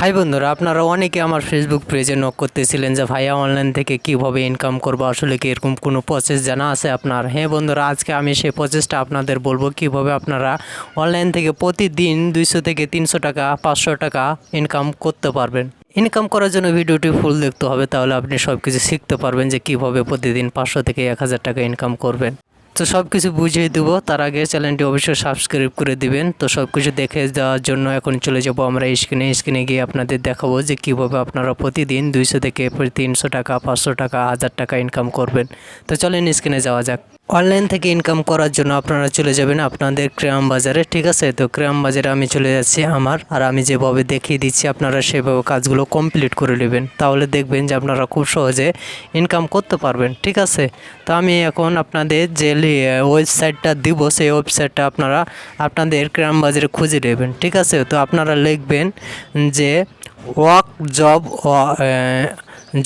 High বন্ধুরা, আপনারা অনেকে আমার ফেসবুক পেজে নক করতেছিলেন যে, ভাইয়া অনলাইন থেকে কীভাবে ইনকাম করব? আসলে কি এরকম কোনো প্রসেস জানা আছে আপনার? হ্যাঁ বন্ধুরা, আজকে আমি সেই প্রসেসটা আপনাদের বলব, কীভাবে আপনারা অনলাইন থেকে প্রতিদিন দুইশো থেকে তিনশো টাকা, পাঁচশো টাকা ইনকাম করতে পারবেন। ইনকাম করার জন্য ভিডিওটি ফুল দেখতে হবে, তাহলে আপনি সব কিছু শিখতে পারবেন যে, কীভাবে প্রতিদিন পাঁচশো থেকে এক হাজার টাকা ইনকাম করবেন। তো সব কিছু বুঝিয়ে দেবো। তার আগে চ্যানেলটি অবশ্যই সাবস্ক্রাইব করে দিবেন। তো সব কিছু দেখে দেওয়ার জন্য এখন চলে যাব আমরা স্ক্রিনে। স্ক্রিনে গিয়ে আপনাদের দেখাবো যে কীভাবে আপনারা প্রতিদিন দুইশো থেকে তিনশো টাকা, পাঁচশো টাকা, হাজার টাকা ইনকাম করবেন। তো চলেন স্ক্রিনে যাওয়া যাক। অনলাইন থেকে ইনকাম করার জন্য আপনারা চলে যাবেন আপনাদের ক্রাম বাজারে, ঠিক আছে? তো ক্রাম বাজারে আমি চলে যাচ্ছি আমার। আর আমি যেভাবে দেখিয়ে দিচ্ছি, আপনারা সেভাবে কাজগুলো কমপ্লিট করে নেবেন। তাহলে দেখবেন যে আপনারা খুব সহজে ইনকাম করতে পারবেন, ঠিক আছে? তো আমি এখন আপনাদের যে ওয়েবসাইটটা দিব, সেই ওয়েবসাইটটা আপনারা আপনাদের ক্রাম বাজারে খুঁজে নেবেন, ঠিক আছে? তো আপনারা লিখবেন যে ওয়াক জব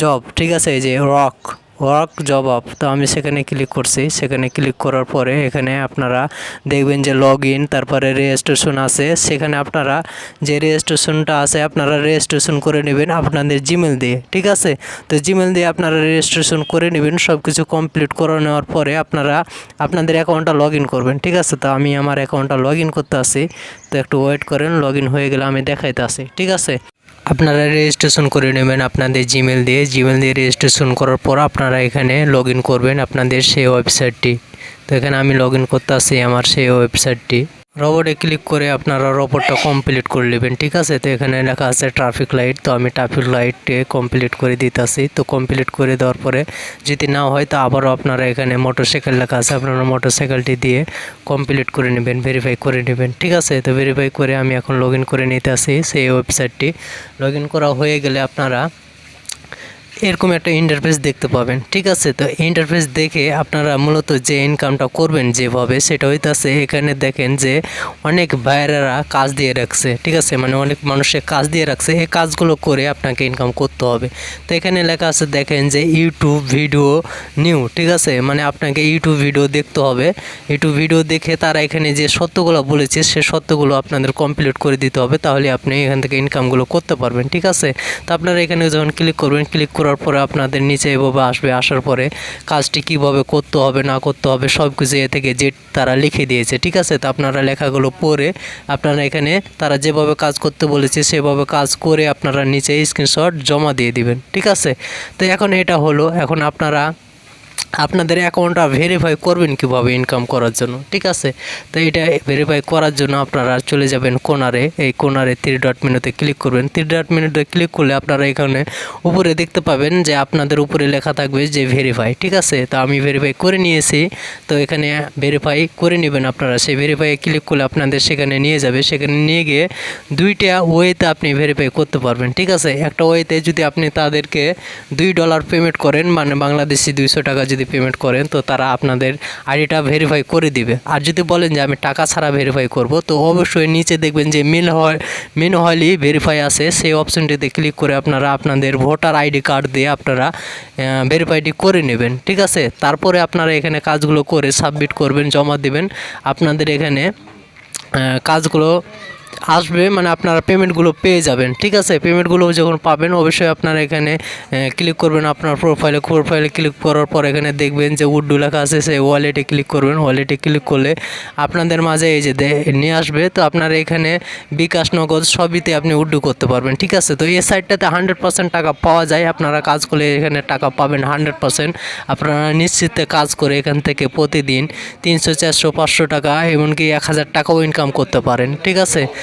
জব ঠিক আছে? এই যে ওয়ার্ক ওয়ার্ক জব আপ তো আমি সেখানে ক্লিক করছি। সেখানে ক্লিক করার পরে এখানে আপনারা দেখবেন যে লগ ইন তারপরে রেজিস্ট্রেশন আছে। সেখানে আপনারা যে রেজিস্ট্রেশনটা আছে, আপনারা রেজিস্ট্রেশন করে নেবেন আপনাদের জিমেল দিয়ে, ঠিক আছে? তো জিমেল দিয়ে আপনারা রেজিস্ট্রেশন করে নেবেন সব কিছু কমপ্লিট করে নেওয়ার পরে আপনারা আপনাদের অ্যাকাউন্টটা লগ ইন করবেন, ঠিক আছে? তো আমি আমার অ্যাকাউন্টটা লগ ইন করতে আসি। তো একটু ওয়েট করেন লগ ইন হয়ে গেলে আমি দেখাইতে আসি, ঠিক আছে? আপনারা রেজিস্ট্রেশন করে নেবেন আপনাদের জিমেল দিয়ে। জিমেল দিয়ে রেজিস্ট্রেশন করার পর আপনারা এখানে লগ করবেন আপনাদের সেই ওয়েবসাইটটি তো এখানে আমি লগ করতে আসি আমার সেই ওয়েবসাইটটি রবটে ক্লিক করে আপনারা রবটটা কমপ্লিট করে নেবেন, ঠিক আছে? তো এখানে লেখা আছে ট্রাফিক লাইট তো আমি ট্রাফিক লাইটে কমপ্লিট করে দিতেছি। তো কমপ্লিট করে দেওয়ার পরে যদি না হয়, তো আবারও আপনারা এখানে মোটরসাইকেল লেখা আছে, আপনারা মোটরসাইকেলটি দিয়ে কমপ্লিট করে নেবেন ভেরিফাই করে নেবেন, ঠিক আছে? তো ভেরিফাই করে আমি এখন লগ করে নিতে আসি সেই ওয়েবসাইটটি লগ করা হয়ে গেলে আপনারা এরকম একটা ইন্টারফেস দেখতে পাবেন, ঠিক আছে? তো ইন্টারফেস দেখে আপনারা মূলত যে ইনকামটা করবেন যেভাবে সেটা হইতাছে, এখানে দেখেন যে অনেক বাইরেরা কাজ দিয়ে রাখছে, ঠিক আছে? মানে অনেক মানুষে কাজ দিয়ে রাখছে, এই কাজগুলো করে আপনাকে ইনকাম করতে হবে। তো এখানে লেখা আছে, দেখেন যে ইউটিউব ভিডিও নিউ ঠিক আছে? মানে আপনাকে ইউটিউব ভিডিও দেখতে হবে। ইউটিউব ভিডিও দেখে তারা এখানে যে সত্যগুলো বলেছে, সে সত্যগুলো আপনাদের কমপ্লিট করে দিতে হবে, তাহলে আপনি এখান থেকে ইনকামগুলো করতে পারবেন, ঠিক আছে? তো আপনারা এখানে যখন ক্লিক করবেন ক্লিক করার পরে আপনাদের নিচে এভাবে আসবে, আসার পরে কাজটি কীভাবে করতে হবে, না করতে হবে সব কিছু এ থেকে যে তারা লিখে দিয়েছে, ঠিক আছে? তো আপনারা লেখাগুলো পড়ে আপনারা এখানে তারা যেভাবে কাজ করতে বলেছে, সেভাবে কাজ করে আপনারা নিচে স্ক্রিনশট জমা দিয়ে দিবেন, ঠিক আছে? তো এখন এটা হলো, এখন আপনারা আপনাদের অ্যাকাউন্টটা ভেরিফাই করবেন কীভাবে ইনকাম করার জন্য, ঠিক আছে? তো এটা ভেরিফাই করার জন্য আপনারা চলে যাবেন কোনারে এই কোনারে থ্রি ডট মেনুতে ক্লিক করবেন। থ্রি ডট মেনুতে ক্লিক করলে আপনারা এখানে উপরে দেখতে পাবেন যে আপনাদের উপরে লেখা থাকবে যে ভেরিফাই ঠিক আছে? তো আমি ভেরিফাই করে নিয়েছি। তো এখানে ভেরিফাই করে নেবেন আপনারা। সেই ভেরিফাই ক্লিক করলে আপনাদের সেখানে নিয়ে যাবে। সেখানে নিয়ে গিয়ে দুইটা ওয়েতে আপনি ভেরিফাই করতে পারবেন, ঠিক আছে? একটা ওয়েতে যদি আপনি তাদেরকে দুই ডলার পেমেন্ট করেন মানে বাংলাদেশি দুইশো টাকা যদি পেমেন্ট করেন, তো তারা আপনাদের আইডিটা ভেরিফাই করে দিবে। আর যদি বলেন যে আমি টাকা ছাড়া ভেরিফাই করব, তো অবশ্যই নিচে দেখবেন যে মেন হয় মেন হয়লি ভেরিফাই আছে। সেই অপশনটিতে ক্লিক করে আপনারা আপনাদের ভোটার আইডি কার্ড দিয়ে আপনারা ভেরিফাইটি করে নেবেন, ঠিক আছে? তারপরে আপনারা এখানে কাজগুলো করে সাবমিট করবেন, জমা দেবেন। আপনাদের এখানে কাজগুলো আসবে মানে আপনারা পেমেন্টগুলো পেয়ে যাবেন, ঠিক আছে? পেমেন্টগুলো যখন পাবেন, অবশ্যই আপনারা এখানে ক্লিক করবেন আপনার প্রোফাইলে প্রোফাইলে ক্লিক করার পর এখানে দেখবেন যে উড্ডু লেখা আছে সেই ওয়ালেটে ক্লিক করবেন। ওয়ালেটে ক্লিক করলে আপনাদের মাঝে এই যে নিয়ে আসবে। তো আপনারা এখানে বিকাশ, নগদ সবইতে আপনি উড্ডু করতে পারবেন, ঠিক আছে? তো এই সাইটটাতে হান্ড্রেড পার্সেন্ট টাকা পাওয়া যায়। আপনারা কাজ করলে এখানে টাকা পাবেন হান্ড্রেড পার্সেন্ট আপনারা নিশ্চিতে কাজ করে এখান থেকে প্রতিদিন তিনশো, চারশো, পাঁচশো টাকা, এমনকি এক হাজার টাকাও ইনকাম করতে পারেন, ঠিক আছে?